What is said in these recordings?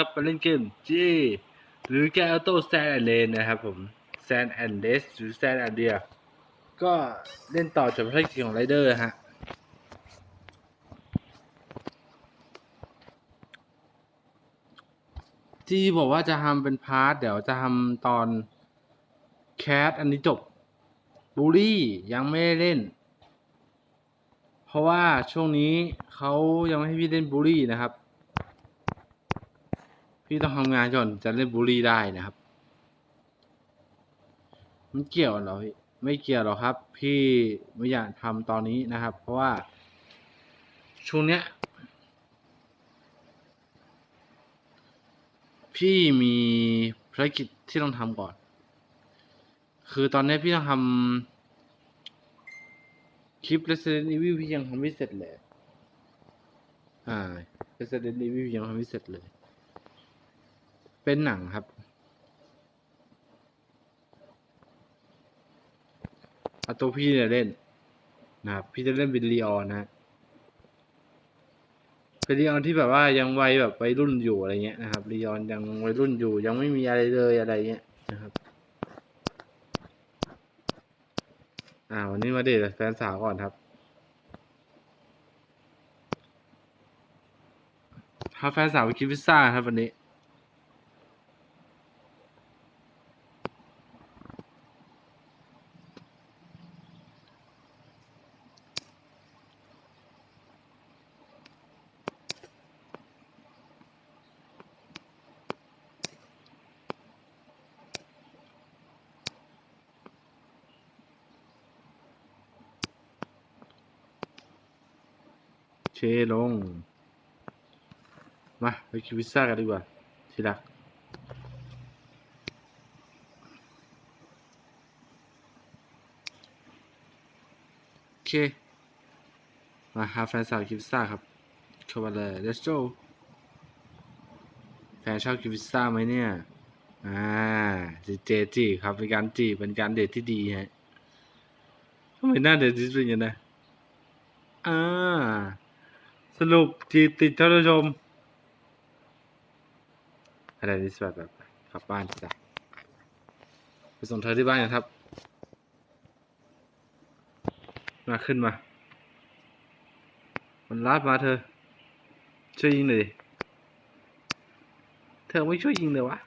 ครับมาเล่นเกม G หรือแกออโต้แซนแอนเลนนะครับผมแซนแอนเดสหรือแซนแอนเดียก็เล่นต่อจากภารกิจของไรเดอร์ฮะที่บอกว่าจะทำเป็นพาร์ทเดี๋ยวจะทำตอนแคสอันนี้จบบูลี่ยังไม่ได้เล่น เพราะว่าช่วงนี้เขายังไม่ให้พี่เล่นบูลลี่นะครับ พี่ต้องทำงานก่อนจะเล่นบูลลี่ได้นะครับ มันเกี่ยวเหรอพี่ไม่เกี่ยวหรอกครับ พี่ไม่อยากทำตอนนี้นะครับ เพราะว่าช่วงเนี้ย พี่มีภารกิจที่ต้องทำก่อน คือตอนนี้พี่ต้องทำคลิป Resident Evil พี่ยังทำไม่เสร็จเลย อ่า Resident Evil ยังทำไม่เสร็จเลย เป็นหนังครับ เอาตัวพี่เนี่ยเล่นนะครับพี่จะเล่นเป็นลีออนนะฮะเป็นลีออนที่แบบว่ายังวัยแบบวัยรุ่นอยู่อะไรเงี้ยนะครับลีออนยังวัยรุ่นอยู่ ยังไม่มีอะไรเลยอะไรเงี้ยนะครับ อ่า วันนี้มาเดทแฟนสาวก่อนครับ พาแฟนสาวไปกินพิซซ่าครับวันนี้ เชลง มาไปกินพิซซ่ากันดีกว่า ทีรักโอเค มาหาแฟนสาวกินพิซซ่าครับ เข้ามาเลย let's go แฟนชอบกินพิซซ่าไหมเนี่ย อ่าจีเจจีครับ เป็นการจีเป็นการเดทที่ดีฮะทำไมหน้าเดทที่สุดอย่างนั้นนะอ่า สรุปจีบติดท่านผู้ชมอะไรนี่แบบแบบกลับบ้านจ้ะไปส่งเธอที่บ้านกันครับ มาขึ้นมา มันลาดมาเธอ ช่วยยิงหน่อยเธอไม่ช่วยยิงเลยวะ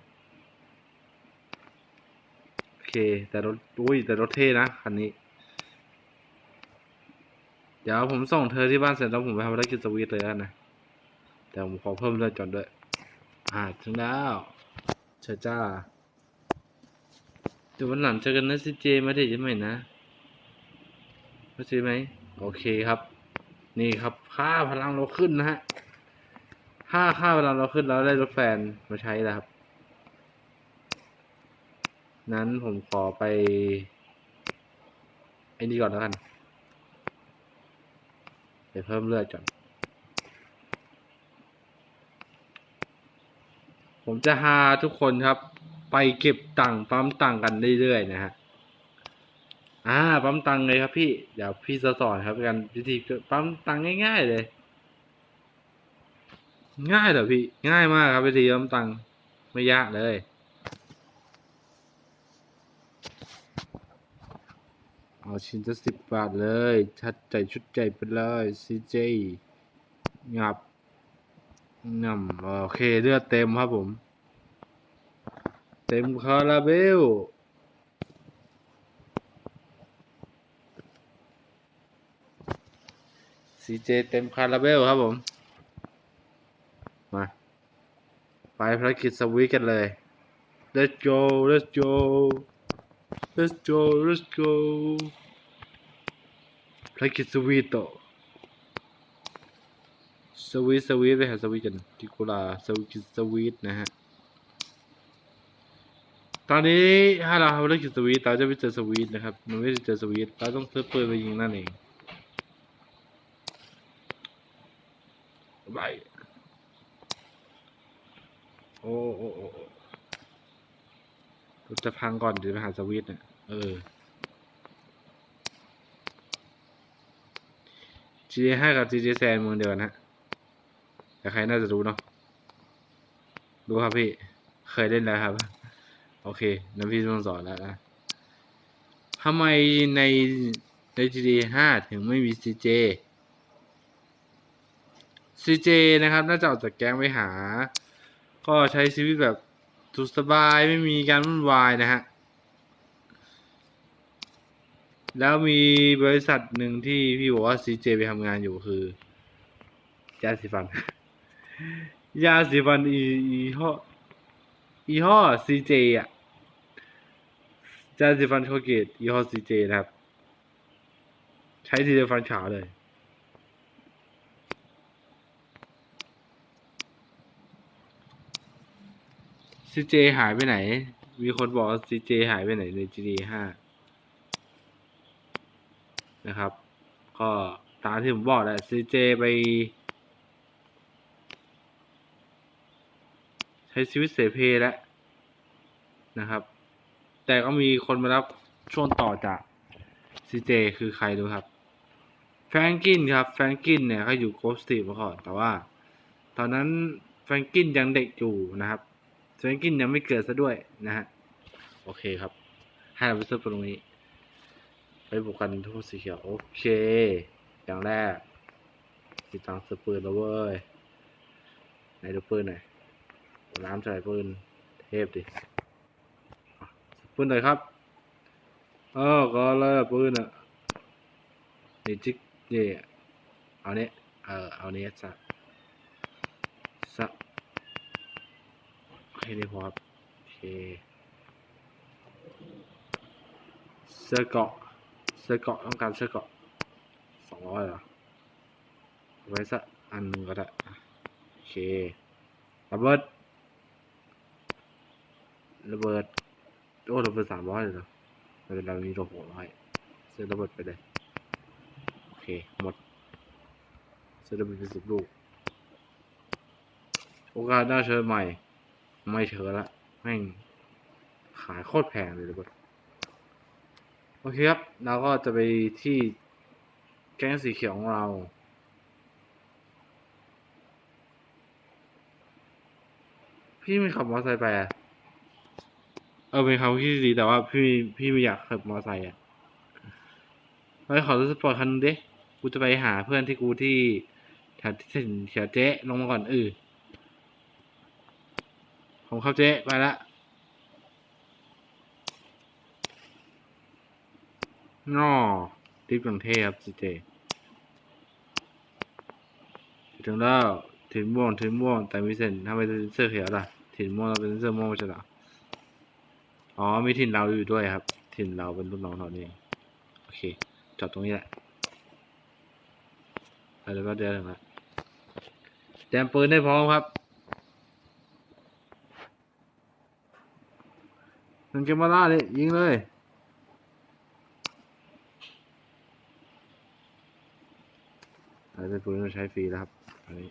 โอเค แต่รถอุ้ยแต่รถเท่นะ คันนี้ เดี๋ยวผมส่งเธอที่บ้านเสร็จแล้วผมไปทำภารกิจสวีทเลยแล้วนะแต่ผมขอเพิ่มเลือดก่อนด้วย อ่าถึงแล้วเชิญจ้าเดี๋ยววันหลังเจอกันนะซีเจมาเดทยังไงนะเข้าใจไหมโอเคครับ นี่ครับ ค่าพลังเราขึ้นนะฮะค่าค่าพลังเราขึ้นแล้วได้รถแฟนมาใช้แล้วครับ นั้นผมขอไปไอ้นี่ก่อนแล้วกัน เพิ่มเลือดก่อน ผมจะพาทุกคนครับ ไปเก็บตังค์ปั๊มตังค์กันเรื่อยๆนะฮะ อ่า ปั๊มตังค์เลยครับพี่ เดี๋ยวพี่จะสอนครับกันวิธีปั๊มตังค์ง่ายๆเลย ง่ายเหรอพี่ ง่ายมากครับวิธีปั๊มตังค์ไม่ยากเลย เอาชิ้นจะสิบบาทเลย ชัดใจชุดใจไปเลยซีเจงับงำโอเคเลือดเต็มครับผม เต็มคาราเบลซีเจเต็มคาราเบลครับผม มา ไปภารกิจสวิตช์กันเลย let's go let's go let's go let's go ภารกิจสวีทต่อสวีทสวีทไปหาสวีทกันทิกุลาสวีทสวีทนะฮะ ตอนนี้ถ้าเราทำภารกิจสวีทเราจะไม่เจอสวีทนะครับมันไม่ได้เจอสวีทเราต้องซื้อปืนไปยิงนั่นเองไปโอ้โอ้โอ้ จะพังก่อนเดี๋ยวไปหาสวีทเนี่ยเออ GJ 5กับ GJ แซนเมืองเดียวนะแต่ใครน่าจะรู้เนาะรู้ครับพี่ เคยเล่นแล้วครับ โอเคน้ำพี่ต้องสอนแล้วนะทำไมในใน GTA 5ถึงไม่มี CJ CJ นะครับ น่าจะออกจากแก๊งไปหา ก็ใช้ชีวิตแบบ สุขสบายไม่มีการวุ่นวายนะฮะ แล้วมีบริษัทหนึ่งที่พี่บอกว่า CJ ไปทำงานอยู่คือยาสีฟัน ยาสีฟันอีอีห้ออีห้อ CJ อะยาสีฟันโคเกตอีห้อ CJ นะครับ ใช้ทีฟันขาวเลย CJ หายไปไหน มีคนบอกว่า CJ หายไปไหนใน GTA 5นะครับ ก็ตามที่ผมบอกแหละ CJ ไป ใช้ชีวิตเสเพแล้วนะครับ แต่ก็มีคนมารับช่วงต่อจาก CJ คือใครดูครับ แฟรงกินครับ แฟรงกินเนี่ยเขาอยู่โกสตีมาก่อน แต่ว่า ตอนนั้นแฟรงกินยังเด็กอยู่นะครับ แฟรงกินยังไม่เกิดซะด้วยนะฮะ โอเคครับให้เราไปเซิร์ฟตรงนี้ ไปบุกกันทุกสีเขียว โอเค อย่างแรกติดตั้งสปืนแล้วเว้ยไหนดูปืนหน่อยน้ำใส่ปืน เทพดิปืนหน่อยครับเออก็เลยปืนอะนี่จิกเย่เอาเนี้ยเออเอาเนี้ยสะสะโอเคนี่พอครับโอเคเสื้อเกาะเสื้อเกาะต้องการเสื้อเกาะสองร้อยเหรอไว้สักอันหนึงก็ได้โอเคระเบิดระเบิดโอ้ระเบิดสามร้อยเลยเหรอไม่เป็นไรมีระเบิดร้อยซื้อระเบิดไปเลยโอเคหมดซื้อระเบิดไปสิบลูกโอกาสหน้าเชิญใหม่ ไม่เชิญละแม่งขายโคตรแพงเลยระเบิดโอเคครับ เราก็จะไปที่แก๊งสีเขียวของเรา พี่ไม่ขับมอเตอร์ไซค์ไปอะ เออเป็นคำที่ดีแต่ว่าพี่พี่ไม่อยากขับมอเตอร์ไซค์อะไปขอรถสปอร์ตคันนึงดิกูจะไปหาเพื่อนที่กูที่แถวที่ถึงแถวเจ๊ลงมาก่อนเออ ผมเข้าเจ๊ไปละนอทิปกรุงเทพครับเจถึงแล้วถึงม่วงถึงม่วงแต่มีเส้นทำไมเป็นเสื้อเขียวล่ะถิ่นม่วงเราเป็นเสื้อม่วงไม่ใช่หรออ๋อมีถิ่นเราอยู่ด้วยครับ ถิ่นเราเป็นรุ่นน้องเราเองโอเคจอดตรงนี้แหละไปแล้วก็เดินถึงแล้วเตรียมปืนให้พร้อมครับ มันเกมมาล่าเลยยิงเลยอาจจะปืนมาใช้ฟรีแล้วครับอันนี้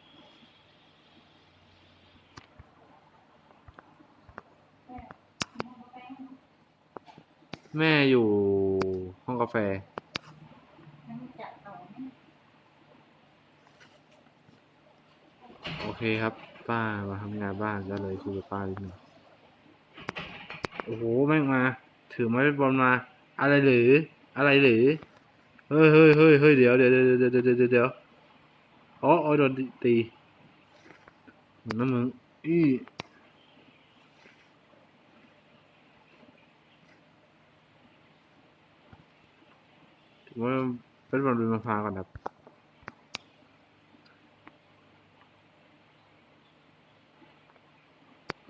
แม่อยู่ห้องกาแฟ โอเคครับ ป้ามาทำงานบ้านก็เลยคุยกับป้านิดนึง โอ้โหแม่งมา ถือไม้เบสบอลมา อะไรหรือ อะไรหรือ เฮ้ยเฮ้ยเฮ้ยเฮ้ยเดี๋ยวเดี๋ยวเดี๋ยวเดี๋ยวเดี๋ยวเดี๋ยวเดี๋อ๋ออ๋อโดนตีน้ำมึงอีถือว่าเป็นบอลเป็นมะพร้าก่อนครับ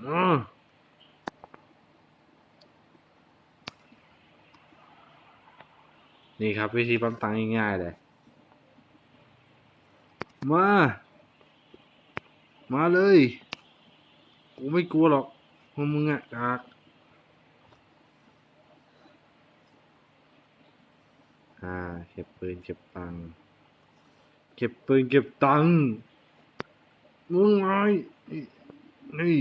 อ๋อ นี่ครับ วิธีปั๊มตังค์ง่ายๆเลย มา มาเลย กูไม่กลัวหรอกพวกมึงอะกากอ่าเก็บปืนเก็บตังค์เก็บปืนเก็บตังค์มึงไงนี่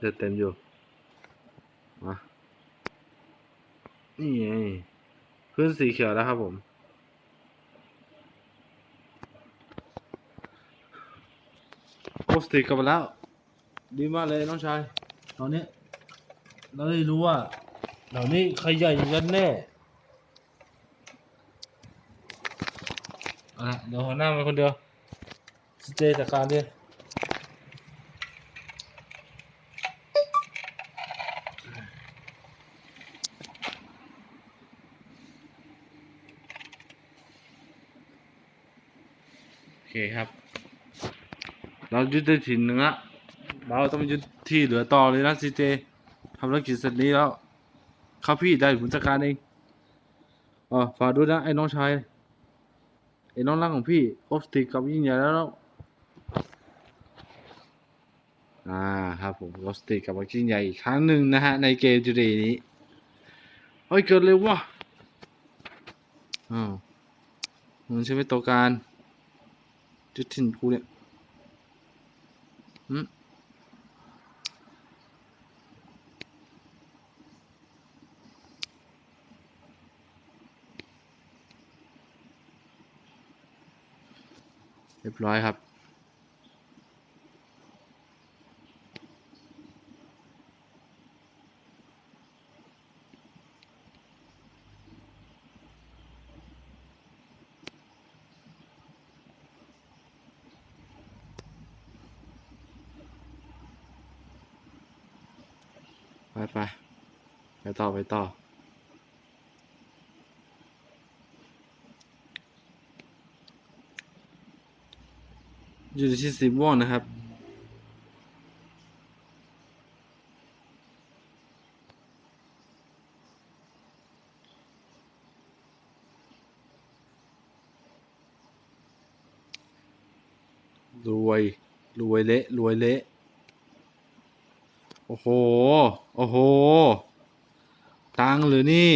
เลือดเต็มอยู่มานี่ไงขึ้นสีเขียวแล้วครับผมโอ้สติกกลับมาแล้ว ดีมากเลยน้องชาย ตอนนี้ เราได้รู้ว่าเหล่านี้ใครใหญ่กันแน่เอาละเดี๋ยวหัวหน้ามาคนเดียวสเจจัดการดิ คครับ เรายึดได้ถิ่นหนึ่งละเราต้องยึดที่เหลือต่อเลยนะซีเจทำธุรกิจเสร็จนี้แล้วครับพี่ได้ผมจัดการเองอ๋อฝากด้วยนะไอ้น้องชายไอ้น้องรักของพี่ครบสติกกับยิ่งใหญ่แล้ว อ่าครับผมครสติกกับยิ่งใหญ่อีกครั้งหนึ่งนะฮะในเกมจูเดย์นี้เฮ้ยเกิดเลยว่ะอ้ามันใช่ไหมตัวการ จะถิ่นกูเนี่ยอืมเรียบร้อยครับ ไปไปไปต่อไปต่ออยู่ที่สีม่วงนะครับ รวย รวยเละ รวยเละ โอ้โห โอ้โห ตังหรือนี่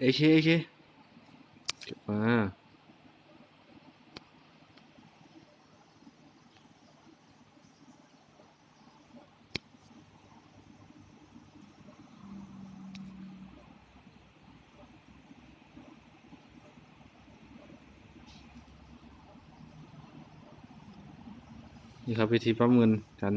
เอเคเอเคมานี่ครับวิธีปั๊มเงินกัน